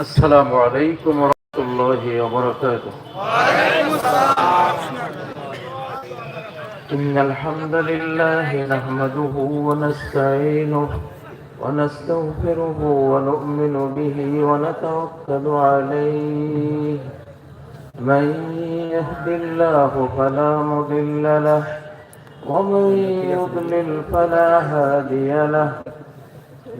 السلام عليكم ورحمة الله وبركاته. إن الحمد لله نحمده ونستعينه ونستغفره ونؤمن به ونتوكل عليه. من يهد الله فلا مضل له ومن يضلل فلا هادي له.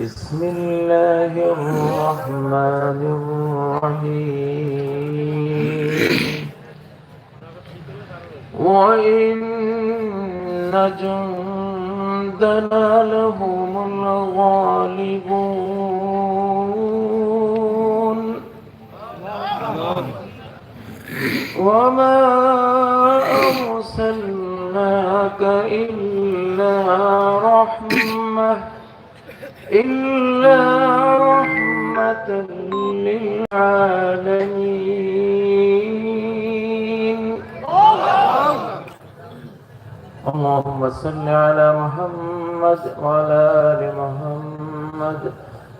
بسم الله الرحمن الرحيم وإن جندنا لهم الغالبون وما أرسلناك إلا رحمة إلا رحمة للعالمين. اللهم صل على محمد وعلى آل محمد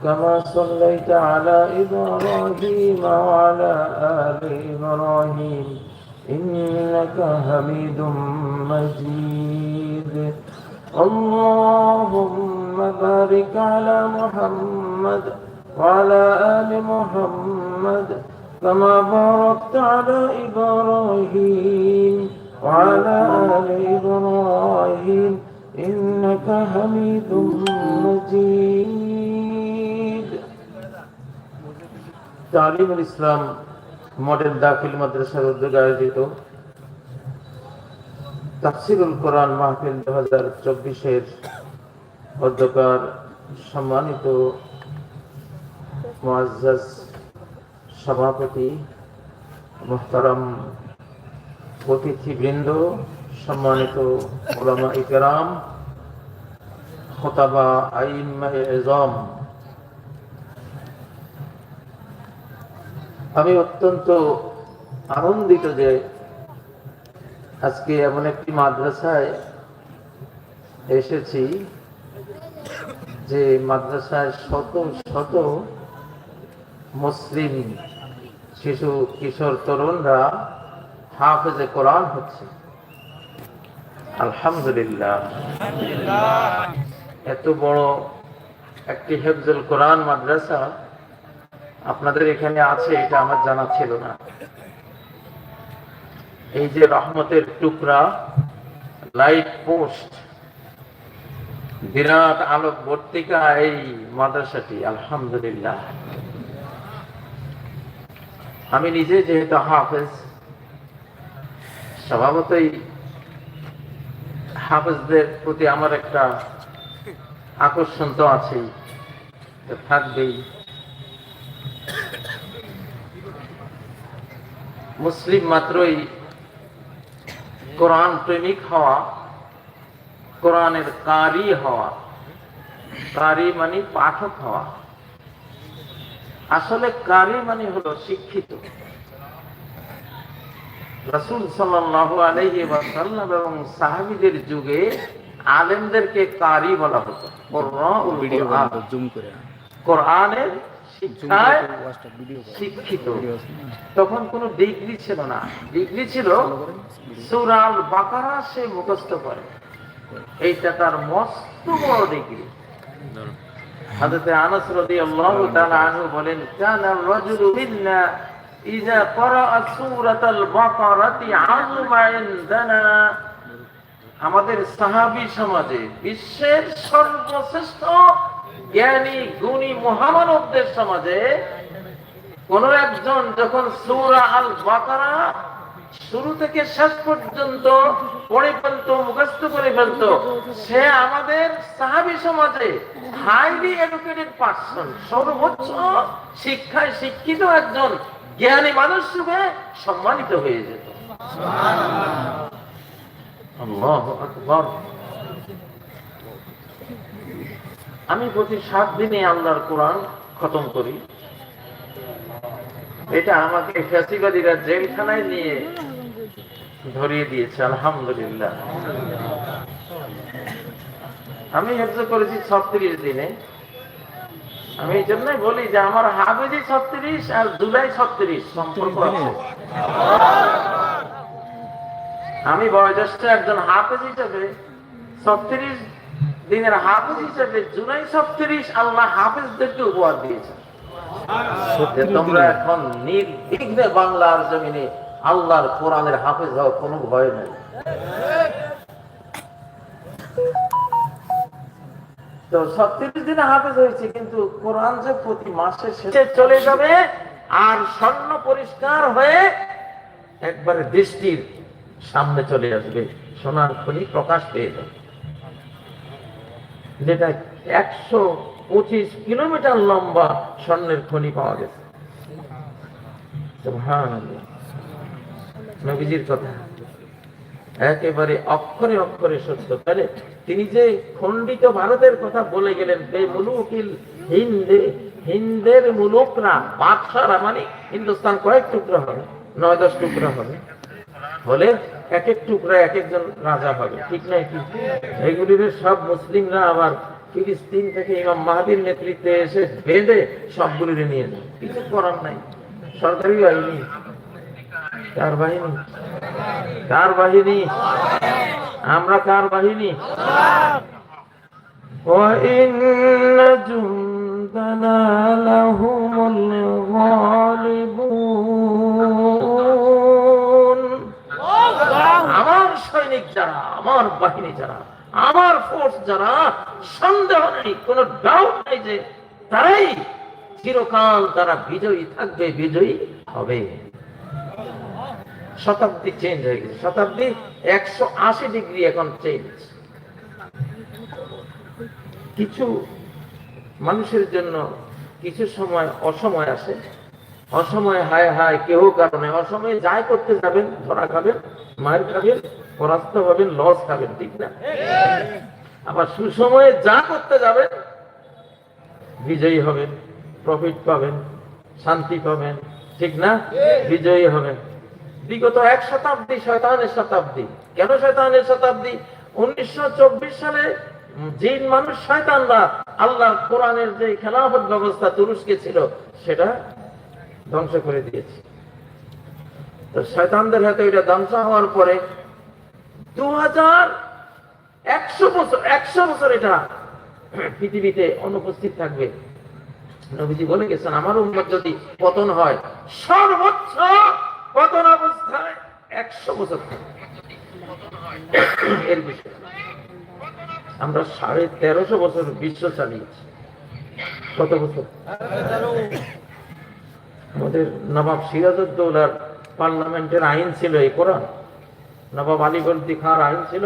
كما صليت على إبراهيم وعلى آل إبراهيم. إنك حميد مجيد. اللهم بارك على محمد وعلى آل محمد كما باركت على إبراهيم وعلى آل إبراهيم إنك حميد مجيد تعليم الإسلام model দাখিল মাদ্রাসার উদ্যোগে আয়োজিত তাফসিরুল কোরআন মাহফিল দু হাজার চব্বিশের অধ্যকার সম্মানিত সভাপতি মোহতারাম অতিথিবৃন্দ, সম্মানিত ওলামা ইকরাম, খোতাবা আইম্মা এজম। আমি অত্যন্ত আনন্দিত যে আজকে এমন একটি মাদ্রাসায় এসেছি যে মাদ্রাসায় শত শত মুসলিম শিশু, কিশোর, তরুণরা হাফেজে কোরআন হচ্ছে। আলহামদুলিল্লাহ। এত বড় একটি হেফজুল কোরআন মাদ্রাসা আপনাদের এখানে আছে, এটা আমার জানা ছিল না। এই যে রহমতের টুকরা লাইট পোস্ট বিরাট আলোক বর্তিকা এই মাদ্রাসাটি, আলহামদুলিল্লাহ। আমি নিজে যেহেতু হাফেজ, স্বভাবতই হাফেজদের প্রতি আমার একটা আকর্ষণ তো আছেই থাকবেই। মুসলিম মাত্রই কোরআন প্রেমিক হওয়া কোরআনের কারি হওয়া কারি মানে পাঠক হওয়া। আসলে কারি মানে হলো শিক্ষিত। রসুল সাল্লাহ আলহি ওয়াসাল্লাম এবং সাহাবিদের যুগে আলেমদেরকে কারি বলা হতো। কোরআনের শিক্ষায় শিক্ষিত। তখন কোন ডিগ্রি ছিল না। ডিগ্রি ছিল সুরাল বাকারা সে মুখস্থ করে। এইটা তার মস্ত বড় ডিগ্রি। হাজরতে আনাস রাদিয়াল্লাহু তাআলা আনহু বলেন কানা রাজুলু মিন্না ইযা ক্বারাআ সূরাতাল বাকারাতি আযমা ইনদানা আমাদের সাহাবী সমাজে বিশ্বের সর্বশ্রেষ্ঠ জ্ঞানী গুণী মহামানবদের সমাজে কোন একজন যখন সূরা আল বাকারা শুরু থেকে শেষ পর্যন্ত পড়ে ফেলতো মুখস্থ করে ফেলতো সে আমাদের সাহাবি সমাজে হাইলি এডুকেটেড পার্সন সর্বোচ্চ শিক্ষায় শিক্ষিত একজন জ্ঞানী মানুষ যুগে সম্মানিত হয়ে যেত আল্লাহু আকবার। আমি প্রতি সাত দিনে আল্লাহর কোরআন খতম করি। এটা আমাকে ফ্যাসিবাদীরা জেলখানায় নিয়ে ধরিয়ে দিয়েছে, আলহামদুলিল্লাহ। আমি হেফজ করেছি ছত্রিশ দিনে। আমি এই জন্যই বলি যে আমার হাফেজি ছত্রিশ আর জুলাই ছত্রিশ সম্পর্ক আছে। আমি বয়োজ্যেষ্ঠ একজন হাফেজ হিসেবে ছত্রিশ দিনের হাফেজ হিসেবে জুলাই ছত্রিশ আল্লাহ হাফেজদেরকে উপহার দিয়েছে তোমরা এখন নির্বিঘ্নে বাংলার জমিনে আল্লাহর কোরআনের হাফেজ হও কোনো ভয় নেই। তো দিনে হাফেজ হয়েছে কিন্তু কোরআন যে প্রতি মাসে শেষে চলে যাবে আর স্বর্ণ পরিষ্কার হয়ে একবারে দৃষ্টির সামনে চলে আসবে সোনার খনি প্রকাশ পেয়ে যাবে। যেটা একশো পঁচিশ কিলোমিটার লম্বা স্বর্ণের খনি পাওয়া গেছে। নবীজির কথা। একেবারে অক্ষরে অক্ষরে সত্য। তাহলে তিনি যে খণ্ডিত ভারতের কথা বলে গেলেন, বে মুলুকিল হিন্দে, হিন্দের মুলুকরা, বাদশারা মানে হিন্দুস্তান কয়েক টুকরা হবে, নয় দশ টুকরা হবে। হলে এক এক টুকরা এক একজন রাজা হবে ঠিক নাই কি এগুলির সব মুসলিমরা আবার ফিলিস্তিন থেকে ইমাম মাহাদির নেতৃত্বে এসে বেঁধে সবগুলিরে নিয়ে যায় কিছু করার নাই সরকারি বাহিনী কার বাহিনী কার বাহিনী আমরা কার বাহিনী وإن جندنا لهم الغالبون সৈনিক যারা, আমার বাহিনী যারা, আমার ফোর্স যারা, সন্দেহ নেই, কোনো ডাউট নেই যে তারাই চিরকাল তারা বিজয়ী থাকবে, বিজয়ী হবে। শতাব্দী চেঞ্জ হয়ে গেছে। শতাব্দী একশো আশি ডিগ্রি এখন চেঞ্জ কিছু মানুষের জন্য কিছু সময় অসময় আসে। অসময় হায় হায় কেউ কারণে, অসময়ে যাই করতে যাবেন, ধরা খাবেন। মায়ের খাবেন, পরাস্ত হবেন, লস খাবেন, ঠিক না? আবার সুসময়ে যা করতে যাবেন, বিজয়ী হবেন প্রফিট পাবেন, শান্তি পাবেন, ঠিক না? বিজয়ী হবেন। বিগত এক শতাব্দী শয়তানের শতাব্দী। কেন শয়তানের শতাব্দী? উনিশশো চব্বিশ সালে জিন মানুষ শয়তানরা আল্লাহ কোরআনের যে খেলাফত ব্যবস্থা তুরস্কে ছিল, সেটা ধ্বংস করে দিয়েছে। তো শয়তানদের হাতে ওইটা ধ্বংস হওয়ার পরে দু হাজার একশো বছর একশো বছর এটা পৃথিবীতে অনুপস্থিত থাকবে। নবীজি বলে গেছেন আমার উম্মত যদি পতন হয় সর্বোচ্চ পতন অবস্থায় একশো বছর এর বিষয়ে। আমরা সাড়ে তেরোশো বছর বিশ্ব চালিয়েছি। কত বছর? আমাদের নবাব সিরাজউদ্দৌলার পার্লামেন্টের আইন ছিল এই কোরআন। নবাব আলীবর্দী খাঁর আইন ছিল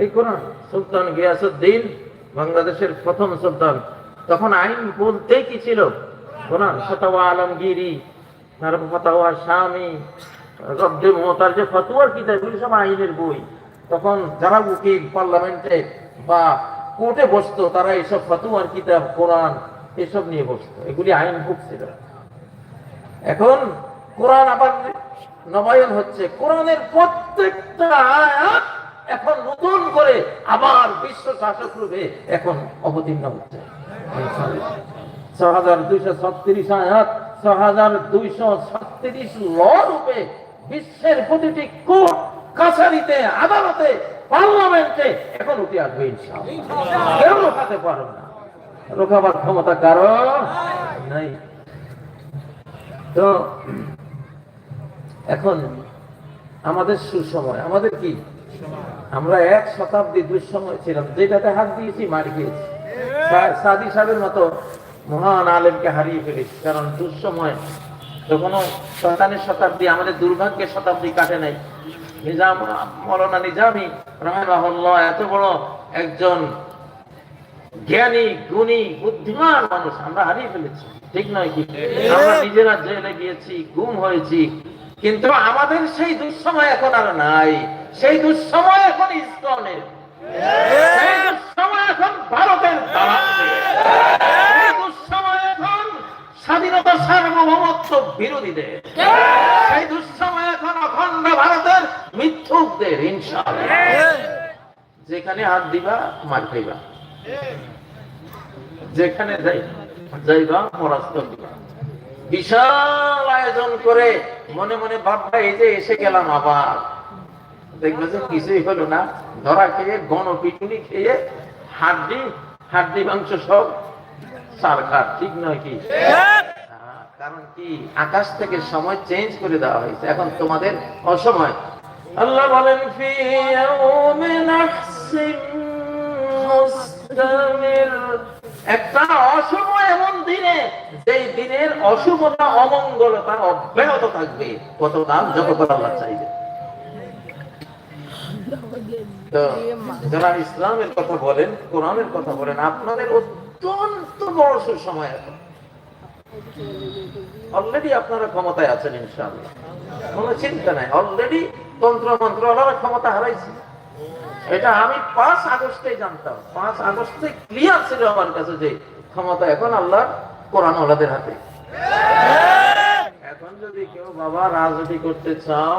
এই কোরআন। সুলতান গিয়াসুদ্দিন বাংলাদেশের প্রথম সুলতান। তখন আইন বলতে কি ছিল? কোরআন, ফতাওয়া আলমগিরি, তারপর ফতাওয়া স্বামী রব্দে মোহতার যে ফতুয়ার কিতাব, এগুলি সব আইনের বই। তখন যারা উকিল পার্লামেন্টে বা কোর্টে বসতো, তারা এইসব ফতুয়ার কিতাব, কোরআন, এসব নিয়ে বসতো। এগুলি আইন বুক ছিল। এখন কোরআন আবার নবায়ন হচ্ছে। কোরআনের প্রত্যেকটা আয়াত এখন নতুন করে আবার বিশ্ব শাসক রূপে এখন অবতীর্ণ হচ্ছে। ছ হাজার দুইশো ছত্রিশ আয়াত ছ হাজার দুইশো ছত্রিশ ল রূপে বিশ্বের প্রতিটি কোর্ট কাছারিতে, আদালতে, পার্লামেন্টে এখন উঠে আসবে কেউ রোখাতে পারবে না। রোখাবার ক্ষমতা কারও নাই। তো এখন আমাদের সুসময় আমাদের কি? আমরা এক শতাব্দী দুঃসময় ছিলাম যেটাতে হাত দিয়েছি মারি খেয়েছি। সাদি সাহেবের মতো মহান আলেমকে হারিয়ে ফেলেছি কারণ দুঃসময় তখনও শতানের শতাব্দী আমাদের দুর্ভাগ্যের শতাব্দী কাটে নাই। নিজাম মৌলানা নিজামি রহমাহুল্লাহ এত বড় একজন জ্ঞানী গুণী বুদ্ধিমান মানুষ আমরা হারিয়ে ফেলেছি। ঠিক নয় কি? আমরা নিজেরা জেলে গিয়েছি গুম হয়েছি কিন্তু আমাদের সেই দুঃসময় এখন আর নাই। সেই দুঃসময় এখন ইসকনের। সেই দুঃসময় এখন ভারতের স্বাধীনতা সার্বভৌমত্ব বিরোধীদের। সেই দুঃসময় এখন অখণ্ড ভারতের যেখানে হাত দিবা, মার খাইবা। যেখানে যাইবা পরাস্ত দিবা। বিশাল আয়োজন করে মনে মনে ভাববা এই যে এসে গেলাম আবার। দেখবে যে কিছুই হলো না। ধরা খেয়ে গণপিটুনি খেয়ে হাড্ডি হাড্ডি মাংস সব সারখার ঠিক নয় কি? কারণ কি? আকাশ থেকে সময় চেঞ্জ করে দেওয়া হয়েছে। এখন তোমাদের অসময়। আল্লাহ বলেন ফি ইয়াউমিন আহসিন মুস্তামির। একটা অসময় এমন দিনে, যেই দিনের অশুভতা অমঙ্গলতা অব্যাহত থাকবে। কত দাম যতক্ষণ আল্লাহ চাইবে। যারা ইসলামের কথা বলেন, কোরআনের কথা বলেন, আপনাদের অত্যন্ত বড় সময় এখন। অলরেডি আপনারা ক্ষমতায় আছেন, ইনশাআল্লাহ। কোনো চিন্তা নাই। অলরেডি তন্ত্র মন্ত্র ক্ষমতা হারাইছে। এটা আমি পাঁচ আগস্টে জানতাম। পাঁচ আগস্টে ক্লিয়ার ছিল আমার কাছে যে ক্ষমতা এখন আল্লাহ কোরআন ওলাদের হাতে। এখন যদি কেউ বাবা রাজনীতি করতে চাও,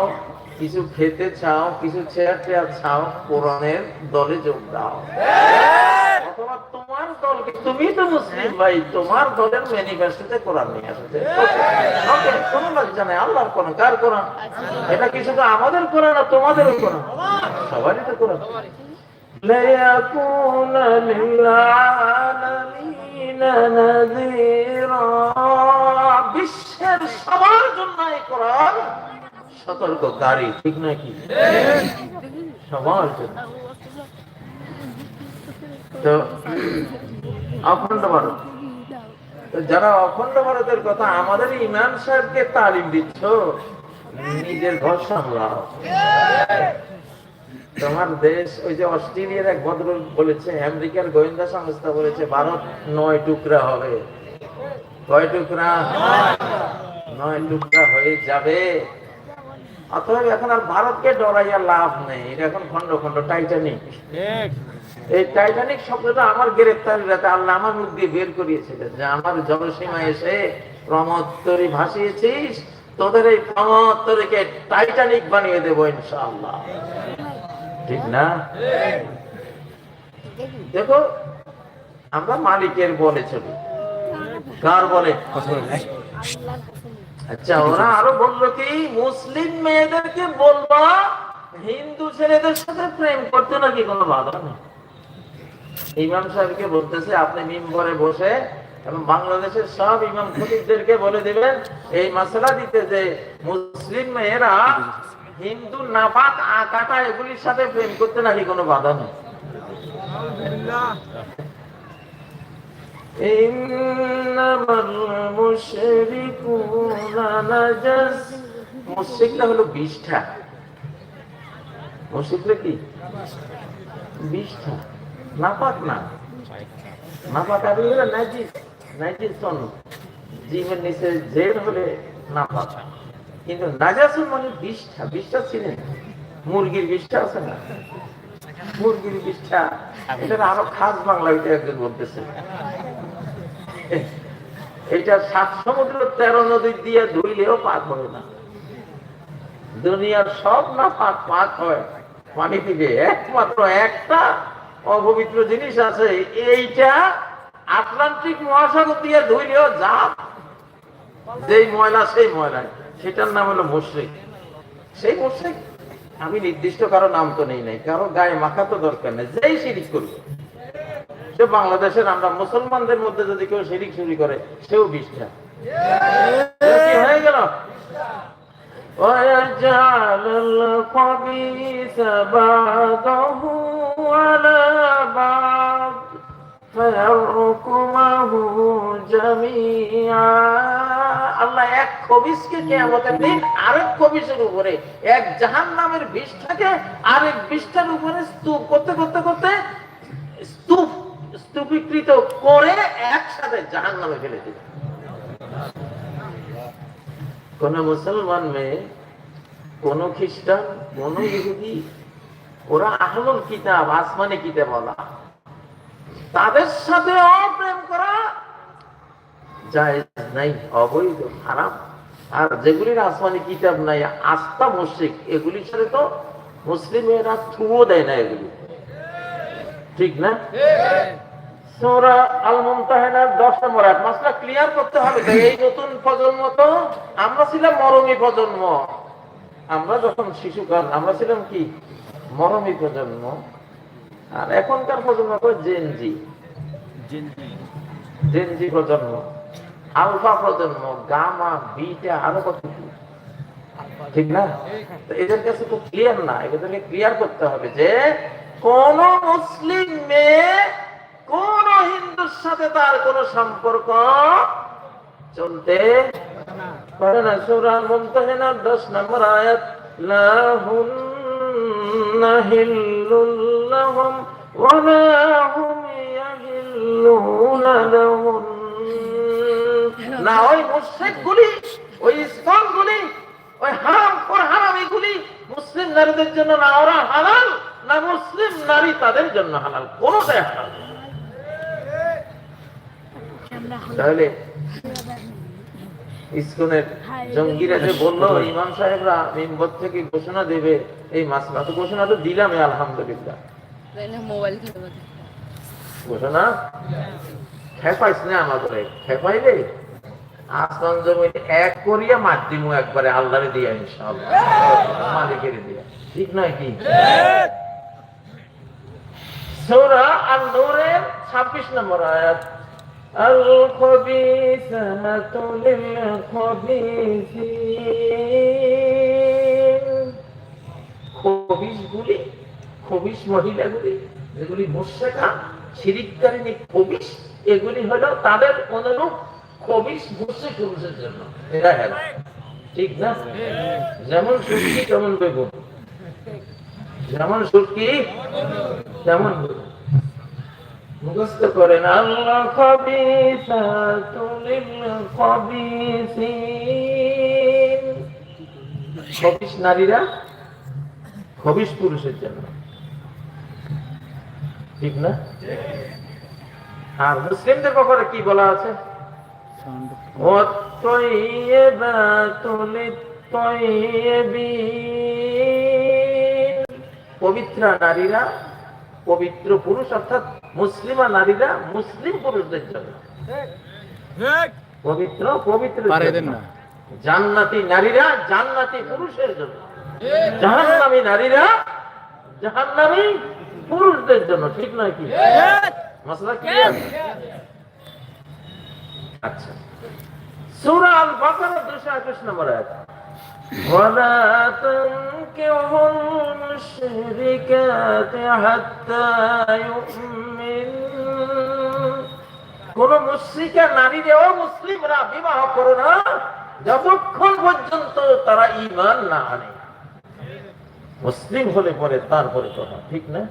কিছু খেতে চাও, কিছু চেয়ার চেয়ার চাও, কোরআনের দলে যোগ দাও। অথবা দলকে তুমি তো মুসলিম ভাই তোমার দলের ম্যানিফেস্টোতে কোরআন নিয়ে আসছে ওকে কোনো লজ্জা নাই আল্লাহর কোরআন কার কোরআন এটা কি শুধু আমাদের কোরআন না তোমাদেরও কোরআন সবারই তো কোরআন ليكون للعالمين نذيرا বিশ্বের সবার জন্য এই কোরআন সতর্ককারী ঠিক নাকি সবার জন্য তো অখণ্ড ভারত। যারা অখণ্ড ভারতের কথা আমাদের ইমাম সাহেবকে তালিম দিচ্ছ, নিজের ঘর সামলাও। তোমার দেশ, ওই যে অস্ট্রেলিয়ার এক ভদ্রলোক বলেছে, আমেরিকার গোয়েন্দা সংস্থা বলেছে, ভারত নয় টুকরা হবে। কয় টুকরা? নয় টুকরা হয়ে যাবে। অতএব এখন আর ভারতকে ডরাইয়া লাভ নেই। এটা এখন খন্ড খন্ড টাইটানিক এই টাইটানিক শব্দটা আমার গ্রেপ্তারি আল্লাহ আমার মুখ দিয়ে বের করিয়েছিলেন যে আমার জলসীমা এসে প্রমোত্তরি ভাসিয়েছিস, তোদের এই প্রমোত্তরীকে টাইটানিক বানিয়ে দেবো ইনশাআল্লাহ। ঠিক না? দেখো, আমরা মালিকের বলে চলি। কার বলে? আচ্ছা ওরা আরও বলল কি, মুসলিম মেয়েদেরকে বলবা, হিন্দু ছেলেদের সাথে প্রেম করতে নাকি কোনো বাধা নেই? ইমাম সাহেবকে বলতেছে, আপনি মিম্বরে বসে এবং বাংলাদেশের সব ইমাম খতিবদেরকে বলে দেবেন, এই মশলা দিতে যে মুসলিম মেয়েরা হিন্দু নাপাক আঁকাটা এগুলির সাথে প্রেম করতে নাকি কোনো বাধা নেই? মুশরিকরা কি? বিষ্ঠা। নাপাক না। নাপাক আবি হলো নাজিস নাজিস সন জীবের নিচে জের হলে নাপাক। কিন্তু নাজাসুর মানে বিষ্ঠা বিষ্ঠা ছিলেন মুরগির বিষ্ঠা আছে না? মুরগির বিষ্ঠা, এটা আরও খাস বাংলা এটা একজন বলতেছে। এটা সাত সমুদ্র তেরো নদী দিয়ে ধুইলেও পাক হবে না। দুনিয়ার সব না পাক পাক হয়। পানি থেকে একমাত্র একটা অপবিত্র জিনিস আছে। এইটা আটলান্টিক মহাসাগর দিয়ে ধুইলেও যা যেই ময়লা, সেই ময়লা। সেটার নাম হলো মুশ্রিক। সেই মুশ্রিক, আমি নির্দিষ্ট কারও নাম তো নেই নাই। কারও গায়ে মাখা তো দরকার নেই। যেই শিরিক করবে সে বাংলাদেশের, আমরা মুসলমানদের মধ্যে যদি কেউ শিরিক চুরি করে সেও কি হয়ে গেল? ويجعل الخبيث بعضه على بعض فيركمه جميعا আল্লাহ এক খবিসকে কেয়ামতের দিন আরেক খবিসের উপরে এক জাহান নামের বিষ্ঠাকে আরেক বিষ্ঠার উপরে স্তূপ করতে করতে করতে স্তূপ স্তূপীকৃত করে একসাথে জাহান নামে ফেলে দিবে কোন মুসলমান মেয়ে, কোন খ্রিস্টান, কোন ইহুদি, ওরা আহলুল কিতাব, আসমানি কিতাব বলা তাদের সাথে অপ্রেম করা জায়েজ নাই, অবৈধ, হারাম। আর যেগুলির আসমানি কিতাব নাই আস্থা মুশরিক, এগুলির সাথে তো মুসলিমেরা ছুঁয়ো দেয় না এগুলি। ঠিক না? সূরা আল মুমতাহিনার 10 নম্বর আয়াত। মাসলা ক্লিয়ার করতে হবে যে এই নতুন প্রজন্ম তো আমরা ছিলাম মরমী প্রজন্ম। আমরা যখন শিশুকাল আমরা ছিলাম কি? মরমী প্রজন্ম। আর এখনকার প্রজন্ম তো জেনজি জেনজি প্রজন্ম। আলফা প্রজন্ম গামা বিটা আরও কত ঠিক না? এদের কাছে তো ক্লিয়ার না। এদেরকে ক্লিয়ার করতে হবে যে কোন মুসলিম মেয়ে কোন হিন্দুর সাথে তার কোন সম্পর্ক চলতে পারে না সূরা মুমতাহিনার 10 নম্বর আয়াত লাহুন্না হিল্লুল লাহুম ওয়া লা হুম না, ওই মুশরিকগুলি, ওই ওই হারাম কর হারাম মুসলিম নারীদের জন্য না, ওরা হালাল না মুসলিম নারী তাদের জন্য হালাল, কোনটাই হালাল। তাহলে ইসকনের জঙ্গিরা যে বলল, ইমাম সাহেবরা মিম্বর থেকে ঘোষণা দেবে এই মাসলা তো ঘোষণা তো দিলামই, আলহামদুলিল্লাহ। ঘোষণা? না আমাদের আসমান জমিন এক করিয়া একবারে, আল্লাহরে দিয়া মালিকের দিয়া। ঠিক নয় কি? সূরা আন-নূরের 26 নম্বর আয়াত। الخبيثات للخبيثين খবিশগুলি খবিশ মহিলাগুলি যেগুলি মুর্শেকা শিরিককারিনী খবিশ এগুলি হলো তাদের অনুরূপ খবিশ মুর্শিক পুরুষের জন্য এরা হেল ঠিক না যেমন সুটকি তেমন বেগুন যেমন সুটকি তেমন বেগুন মুখস্থ করেন, আল্লাহ কবিতা খবিস নারীরা খবিস পুরুষের জন্য। ঠিক না? আর মুসলিমদের ব্যাপারে কি বলা আছে? পবিত্র নারীরা, পবিত্র পুরুষ, অর্থাৎ মুসলিমা নারীরা মুসলিম পুরুষদের জন্য। পবিত্র পবিত্র জান্নাতি নারীরা জান্নাতি পুরুষের জন্য। জাহান্নামী নারীরা জাহান্নামী পুরুষদের জন্য ঠিক নয় কি? মশলা কি? আচ্ছা। সূরা আল বাকারা 221 নম্বর আয়াত। ولا تنكحوا المشركات حتى يؤمنوا কোন মুশ্রিকা নারীদেরও মুসলিমরা বিবাহ করো না যতক্ষণ পর্যন্ত তারা ঈমান না আনে মুসলিম হলে পরে তারপরে কথা ঠিক না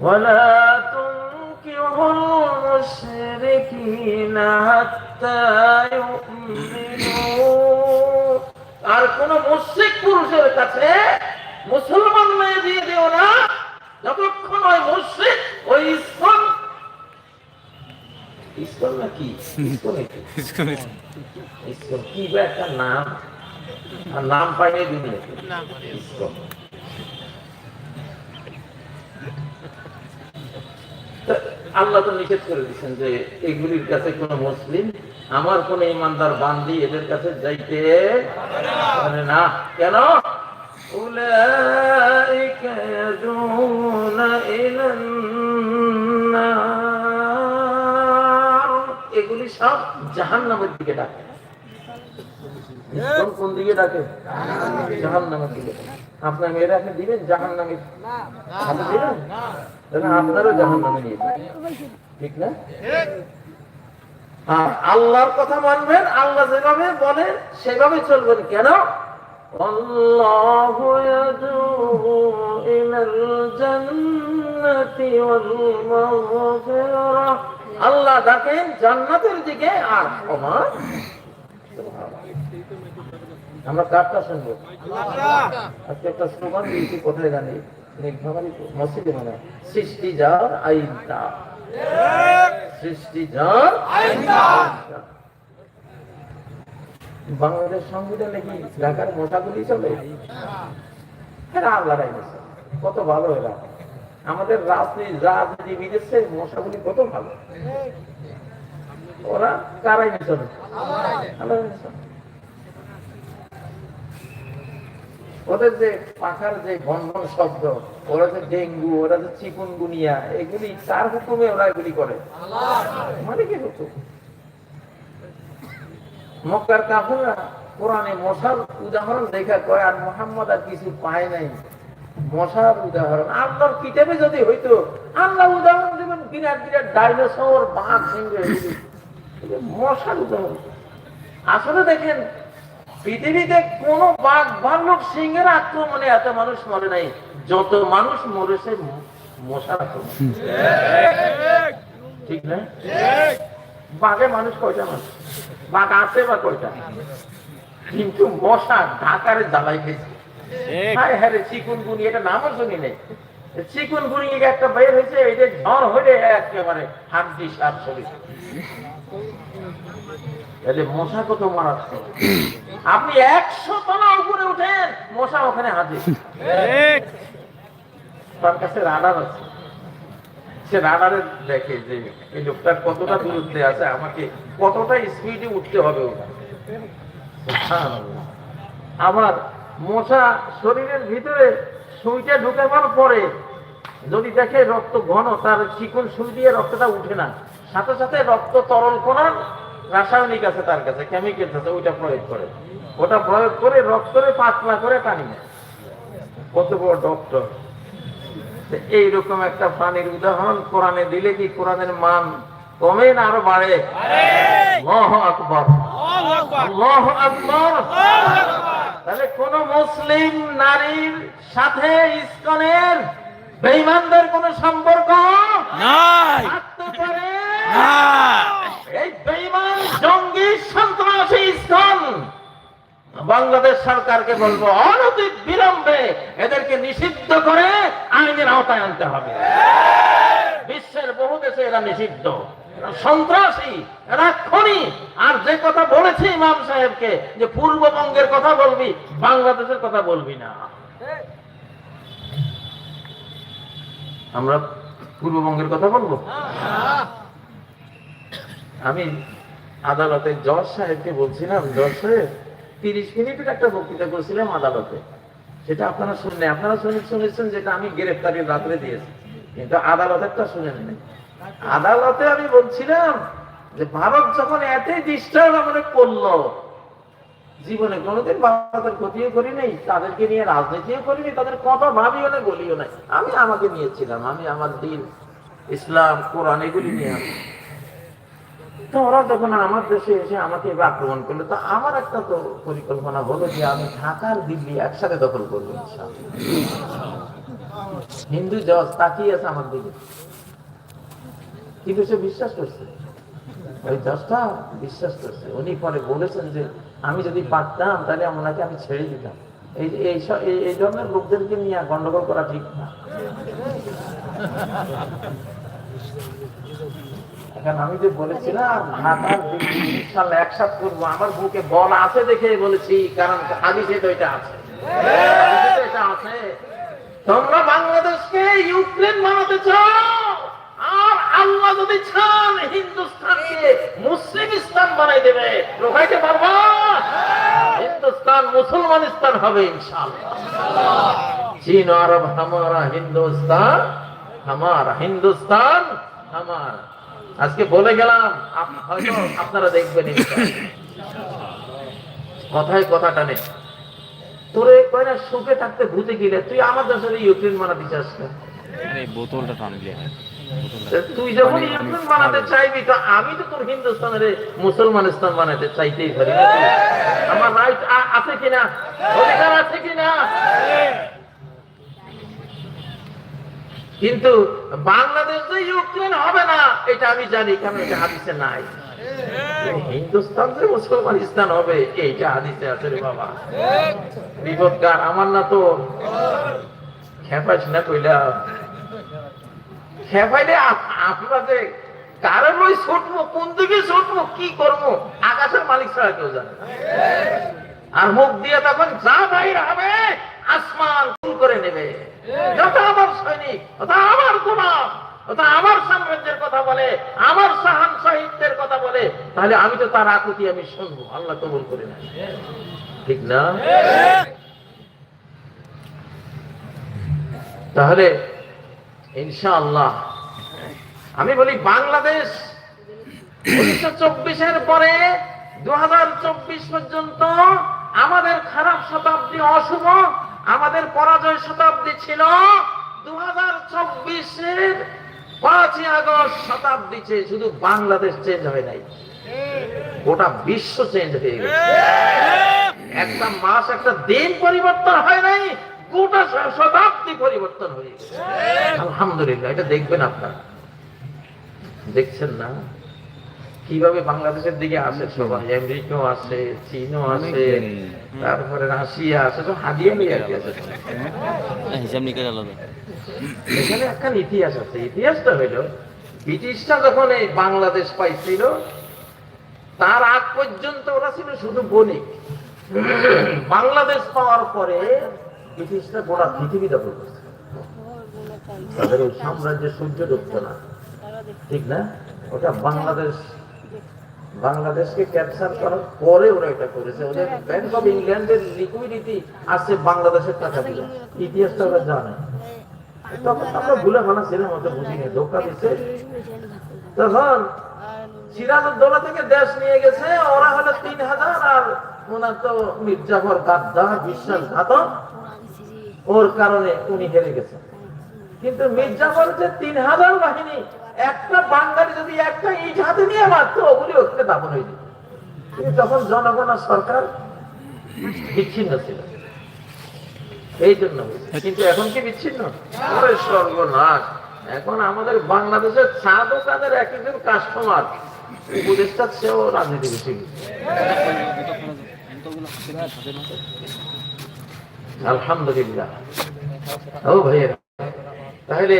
ولا تنكحوا المشركين حتى يؤمنوا আর কোন মুশরিক পুরুষের কাছে মুসলমান মেয়ে দিয়ে দিও না। যতক্ষণ ওই মুশরিক ওই ইসলাম ইসলাম নাকি ইসলাম ইসলাম কি? একটা নাম? আর নাম পাইনি দুনিয়াতে। ইসলাম। আল্লাহ তো নিষেধ করে দিচ্ছেন যে এগুলির কাছে কোন মুসলিম আমার কোন ইমানদার বান্দি এদের কাছে যাইতে পারে না কেন أولئك يدعون إلى النار এগুলি সব জাহান্নামের দিকে ডাকে ইসলাম কোন দিকে ডাকে জাহান্নামের দিকে ডাকে। আপনার মেয়েরাকে দিবেন জাহান্নামে আপনি দিবেন তাহলে আপনারও জাহান্নামে নিয়ে যাবেন। ঠিক না আর আল্লাহর কথা মানবেন, আল্লাহ যেভাবে বলেন, সেভাবে চলবেন। কেন? আল্লাহু ডাকেন জান্নাতের দিকে আর ক্ষমা। আমরা কারটা শুনব? আজকে একটা স্লোগান দিয়েছি, কোথায় জানি? মসজিদে মানে সৃষ্টি যার আইন তার সৃষ্টি বাংলাদেশ সংবিধানে কি ঢাকার মশাগুলি চলে? আল্লাহর কত ভালো এরা। আমাদের রাজনীতি রাজনীতিবিদের চেয়ে মশাগুলি কত ভালো। ওরা কারাই চলে। চলে। ওদের যে পাখার যে বন্ধন শব্দ ওরা যে ডেঙ্গু, ওরা যে চিকুনগুনিয়া, এগুলি তার হুকুমে ওরা এগুলি করে। মানে কি হুকুম? মক্কার কাফেররা কোরআনে মশার উদাহরণ দেখা কয়, আর মোহাম্মদ আর কিছু পায় নাই। মশার উদাহরণ। আল্লাহর কিতাবে যদি হইতো, আল্লাহ উদাহরণ দেবেন বিরাট বিরাট ডাইনোসর বাঘ সিংহ। মশার উদাহরণ। আসলে দেখেন পৃথিবীতে কোন বাঘ ভাল্লুক সিংহের আক্রমণে এত মানুষ মরে নাই যত মানুষ মরেছে মশার আক্রমণ। ঠিক না? বাঘে মানুষ কয়টা মানুষ? বাঘ আছে বা কয়টা? কিন্তু মশা ঢাকারে জ্বালাই খেয়েছে। হ্যাঁ হ্যাঁ রে চিকুন গুনি এটা নামও শুনি নেই। চিকুন গুনি একটা বের হয়েছে এটা ঝড় হলে একেবারে হাড্ডি সার শরীর তাহলে মশা কত মারাত্মক আপনি একশো তলা উপরে উঠেন মশা ওখানে হাজির তার কাছে রাডার আছে। সে রাডারে দেখে যে এই লোকটার কতটা দূরত্বে আছে আমাকে কতটা স্পিডে উঠতে হবে ওটা। আবার মশা শরীরের ভিতরে সুইটা ঢুকাবার পরে যদি দেখে রক্ত ঘন তার চিকন সুই দিয়ে রক্তটা উঠে না। সাথে সাথে রক্ত তরল করার রাসায়নিক আছে তার কাছে কেমিক্যালস আছে ওইটা প্রয়োগ করে। ওটা প্রয়োগ করে রক্তরে পাতলা করে টানি নেয়। কত বড় ডক্টর এইরকম একটা প্রাণীর উদাহরণ কোরআনে দিলে কি কোরআনের মান কমে না আরও বাড়ে? আকবার। তাহলে কোন মুসলিম নারীর সাথে ইসকনের বেঈমানদের কোন সম্পর্ক নাই। থাকতে পারে? এই বেঈমান জঙ্গি সন্ত্রাসী বাংলাদেশ সরকারকে বলব অনতি বিলম্বে এদেরকে নিষিদ্ধ করে আইনের আওতায় আনতে হবে। বিশ্বের বহু দেশে এরা নিষিদ্ধ। সন্ত্রাসী এরা খনি। আর যে কথা বলেছে ইমাম সাহেবকে যে পূর্ববঙ্গের কথা বলবি বাংলাদেশের কথা বলবি না। আমরা পূর্ববঙ্গের কথা বলব? আমি আদালতে জজ সাহেবকে বলছিলাম, জজ সাহেব, তিরিশ মিনিটের একটা বক্তৃতা করছিলাম আদালতে। সেটা আপনারা শুনলে, আপনারা শুনে শুনেছেন যেটা আমি গ্রেফতারির রাত্রে দিয়েছি। কিন্তু আদালতেরটা শুনে নেন আদালতে আমি বলছিলাম যে ভারত যখন এতই ডিস্টার্ব আমাদের করল, জীবনে কোনোদিন ভারতের ক্ষতিও করি নাই, তাদেরকে নিয়ে রাজনীতিও করিনি তাদের কথা ভাবিও না বলিও নাই। আমি আমাকে নিয়েছিলাম, আমি আমার দিন, ইসলাম, কোরআন, এগুলি নিয়ে তো ওরা যখন আমার দেশে এসে আমাকে এবার আক্রমণ করল, তো আমার একটা তো পরিকল্পনা হলো যে আমি ঢাকার দিল্লি একসাথে দখল করব হিন্দু জজ তাকিয়ে আছে আমার দিকে। কিন্তু সে বিশ্বাস করছে। ওই জজটা বিশ্বাস করছে। উনি পরে বলেছেন যে আমি যদি পারতাম, তাহলে ওনাকে আমি ছেড়ে দিতাম। এই এই ধরনের লোকদেরকে নিয়ে গন্ডগোল করা ঠিক না। এখন আমি যে বলেছিলাম একসাথ করব, আমার বুকে বল আছে দেখে বলেছি, কারণ হাদিসে তো এটা আছে। আছে। তোমরা বাংলাদেশকে ইউক্রেন বানাতে চাও, আর আল্লাহ যদি চান হিন্দুস্তানকে বানাই দেবে হিন্দুস্তান মুসলমানিস্তান হবে ইনশাআল্লাহ চীন, আরব, হামারা, হিন্দুস্তান হামারা হিন্দুস্তান, হামারা। আজকে বলে গেলাম হয়তো আপনারা দেখবেন কথায় কথা টানে। তোরে কয় না সুখে থাকতে ভূতে গেলে তুই আমার দেশের ইউক্রেন বানাতে চাস না? বোতলটা টানলে তুই যখন ইউক্রেন বানাতে চাইবি তো আমি তো তোর হিন্দুস্তানের মুসলমানিস্তান বানাতে চাইতেই পারি আমার রাইট আছে কিনা? অধিকার আছে কিনা? কিন্তু বাংলাদেশ যে ইউক্রেন হবে না এটা আমি জানি কারণ এটা হাদিসে নাই। হিন্দুস্তান যে হবে এইটা হাদিসে আছে রে বাবা। বিপদকার আমার না তো খেপাইস না কইলা। খেপাইলে আপনাদের কারণ ওই ছুটবো কোন দিকে ছুটবো কি করব আকাশের মালিক ছাড়া কেউ জানে না। আর মুখ দিয়ে তখন যা বাইর হবে আসমান করে নেবে। যত আমার সৈনিক আমার আমার সাম্রাজ্যের কথা বলে, আমার সাহান সাহিত্যের কথা বলে, তাহলে আমি তো তার আকুতি আমি শুনব, আল্লাহ কবুল করে না ঠিক না? তাহলে আমি বলি বাংলাদেশ উনিশশো চব্বিশের পরে দু হাজার চব্বিশ পর্যন্ত আমাদের খারাপ শতাব্দী অশুভ আমাদের পরাজয় শতাব্দী ছিল দু হাজার চব্বিশের পাঁচই আগস্ট শতাব্দী চেয়ে শুধু বাংলাদেশ চেঞ্জ হয় নাই। গোটা বিশ্ব চেঞ্জ হয়ে গেছে। একটা মাস, একটা দিন পরিবর্তন হয় নাই, গোটা শতাব্দী পরিবর্তন হয়ে গেছে। আলহামদুলিল্লাহ, এটা দেখবেন আপনারা। দেখছেন না? কীভাবে বাংলাদেশের দিকে আসে সবাই আমেরিকাও আসে চীনও আসে তারপরে রাশিয়া আছে তো হাদিয়া নিয়ে আর কি আছে হিসাব নিকাশ আলাদা। এখানে একটা ইতিহাস আছে ইতিহাসটা হইল ব্রিটিশরা যখন এই বাংলাদেশ পাইছিল তার আগ পর্যন্ত ওরা ছিল শুধু বণিক। বাংলাদেশ পাওয়ার পরে ব্রিটিশরা গোটা পৃথিবী দখল করছে। তাদের ওই সাম্রাজ্যের সূর্য ডুবত না। ঠিক না? ওটা বাংলাদেশ বাংলাদেশকে ক্যাপচার করার পরে ওরা এটা করেছে। ওদের ব্যাংক অফ ইংল্যান্ডের লিকুইডিটি আছে বাংলাদেশের টাকা দিয়ে ইতিহাসটা ওরা জানে। তখন আমরা ভুলে ভালো ছিলাম অত বুঝিনি। ধোকা দিচ্ছে তখন সিরাজউদ্দৌলা থেকে দেশ নিয়ে গেছে। ওরা হলো তিন হাজার আর ওনার তো মির্জাফর গাদ্দা, বিশ্বাসঘাতক। ওর কারণে উনি হেরে গেছেন কিন্তু মির্জাফর যে তিন হাজার বাহিনী একটা বাঙালি যদি একটা ইট হাতে নিয়ে মারত, ওগুলি ওখানে দাপন হয়ে যেত কিন্তু তখন জনগণ আর সরকার বিচ্ছিন্ন ছিল, এই জন্য কিন্তু এখন কি বিচ্ছিন্ন? সর্বনাশ এখন আমাদের বাংলাদেশের চা দোকানের এক একজন কাস্টমার উপদেষ্টা সেও রাজনীতি বেশি আলহামদুলিল্লাহ। ও ভাইয়েরা, তাহলে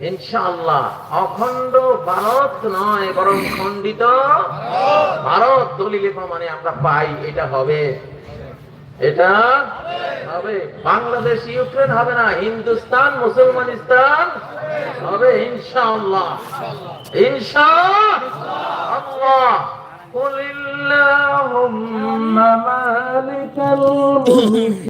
ইনশাআল্লাহ অখণ্ড ভারত নয় বরং খণ্ডিত ভারত দলিলে মানে আমরা পাই এটা হবে এটা হবে বাংলাদেশ ইউক্রেন হবে না হিন্দুস্তান মুসলমানিস্তান হবে ইনশাআল্লাহ ইনশাআল্লাহ قل اللهم مالك الملك